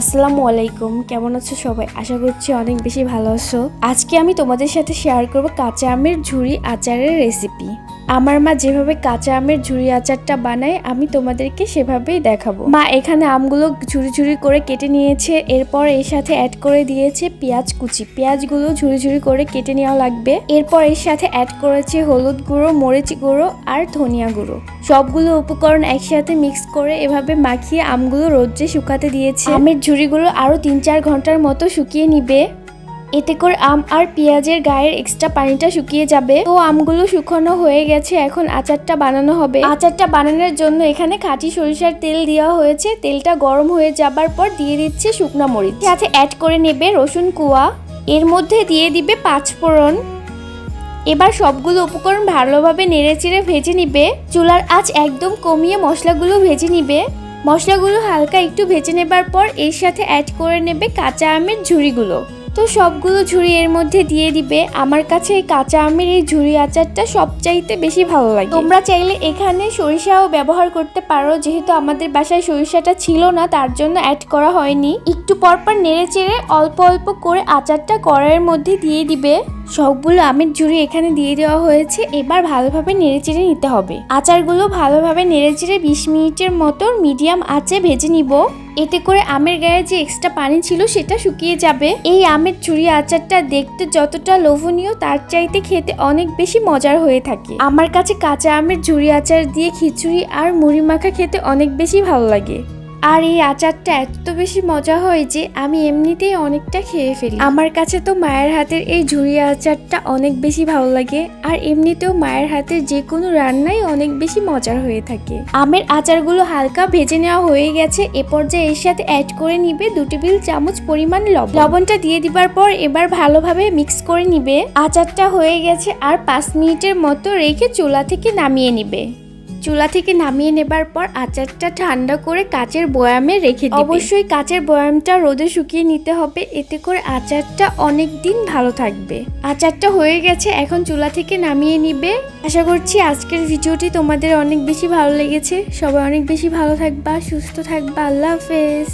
আসসালামু আলাইকুম, কেমন আছো সবাই? আশা করছি অনেক বেশি ভালো আছো। আজকে আমি তোমাদের সাথে শেয়ার করব কাঁচা আমের ঝুরি আচারের রেসিপি আমার মা যেভাবে কাঁচা আমের ঝুরি আচারটা বানায়, আমি তোমাদেরকে সেভাবেই দেখাবো। মা এখানে আমগুলো ঝুরি ঝুরি করে কেটে নিয়েছে, এরপর এর সাথে অ্যাড করে দিয়েছে পেঁয়াজ কুচি। পেঁয়াজগুলো ঝুরি ঝুরি করে কেটে নেওয়া লাগবে। এরপর এর সাথে অ্যাড করেছে হলুদ গুঁড়ো, মরিচ গুঁড়ো আর ধনিয়া গুঁড়ো। সবগুলো উপকরণ একসাথে মিক্স করে এভাবে মাখিয়ে আমগুলো রোদ্রে শুকাতে দিয়েছে। আমের ঝুড়িগুলো আরও তিন চার ঘণ্টার মতো শুকিয়ে নিবে। এতে করে আম আর পেঁয়াজের গায়ের এক্সট্রা পানিটা শুকিয়ে যাবে। তো আমগুলো শুকানো হয়ে গেছে, এখন আচারটা বানানো হবে। আচারটা বানানোর জন্য এখানে খাঁটি সরিষার তেল দেওয়া হয়েছে। তেলটা গরম হয়ে যাবার পর দিয়ে দিচ্ছে শুকনা মরিচ। সাথে অ্যাড করে নেবে রসুন কুয়া। এর মধ্যে দিয়ে দিবে পাঁচ ফোড়ন এবার সবগুলো উপকরণ ভালোভাবে নেড়েচেড়ে ভেজে নিবে। চুলার আঁচ একদম কমিয়ে মশলাগুলো ভেজে নিবে। মশলাগুলো হালকা একটু ভেজে নেবার পর এর সাথে অ্যাড করে নেবে কাঁচা আমের ঝুড়িগুলো। তো সবগুলো ঝুড়ি এর মধ্যে দিয়ে দিবে। আমার কাছে এই কাঁচা আমের এই ঝুড়ি আচারটা সবচাইতে বেশি ভালো লাগে। তোমরা চাইলে এখানে সরিষাও ব্যবহার করতে পারো, যেহেতু আমাদের বাসায় সরিষাটা ছিল না, তার জন্য অ্যাড করা হয়নি। একটু পরপর নেড়ে চেড়ে অল্প অল্প করে আচারটা কড়াইয়ের মধ্যে দিয়ে দিবে। সবগুলো আমের ঝুড়ি এখানে দিয়ে দেওয়া হয়েছে। এবার ভালোভাবে নেড়েচেড়ে নিতে হবে। আচারগুলো ভালোভাবে নেড়েচেড়ে বিশ মিনিটের মতো মিডিয়াম আঁচে ভেজে নিব। এতে করে আমের গায়ে যে এক্সট্রা পানি ছিল সেটা শুকিয়ে যাবে। এই আমের ঝুড়ি আচারটা দেখতে যতটা লোভনীয়, তার চাইতে খেতে অনেক বেশি মজার হয়ে থাকে। আমার কাছে কাঁচা আমের ঝুড়ি আচার দিয়ে খিচুড়ি আর মুড়ি মাখা খেতে অনেক বেশি ভালো লাগে। আর এই আচারটা এত বেশি মজা হয় যে আমি এমনিতেই অনেকটা খেয়ে ফেলি। আমার কাছে তো মায়ের হাতের এই ঝুড়ি আচারটা অনেক বেশি ভালো লাগে আর এমনিতেও মায়ের হাতের যে কোনো রান্নাই অনেক বেশি মজার হয়ে থাকে। আমের আচারগুলো হালকা ভেজে নেওয়া হয়ে গেছে, এ পর্যায়ে এর সাথে অ্যাড করে নিবে দু টেবিল চামচ পরিমাণ লবণ। লবণটা দিয়ে দিবার পর এবার ভালোভাবে মিক্স করে নিবে। আচারটা হয়ে গেছে আর পাঁচ মিনিটের মতো রেখে চুলা থেকে নামিয়ে নিবে। চুলা থেকে নামিয়ে নেবার পর আচারটা ঠান্ডা করে কাচের বয়ামে রেখে দিবে। অবশ্যই কাচের বয়ামটা রোদে শুকিয়ে নিতে হবে, এতে করে আচারটা অনেক দিন ভালো থাকবে। আচারটা হয়ে গেছে, এখন চুলা থেকে নামিয়ে নিবে। আশা করছি আজকের ভিডিওটি তোমাদের অনেক বেশি ভালো লেগেছে। সবাই অনেক বেশি ভালো থাকবা, সুস্থ থাকবা, আল্লাহ হাফেজ।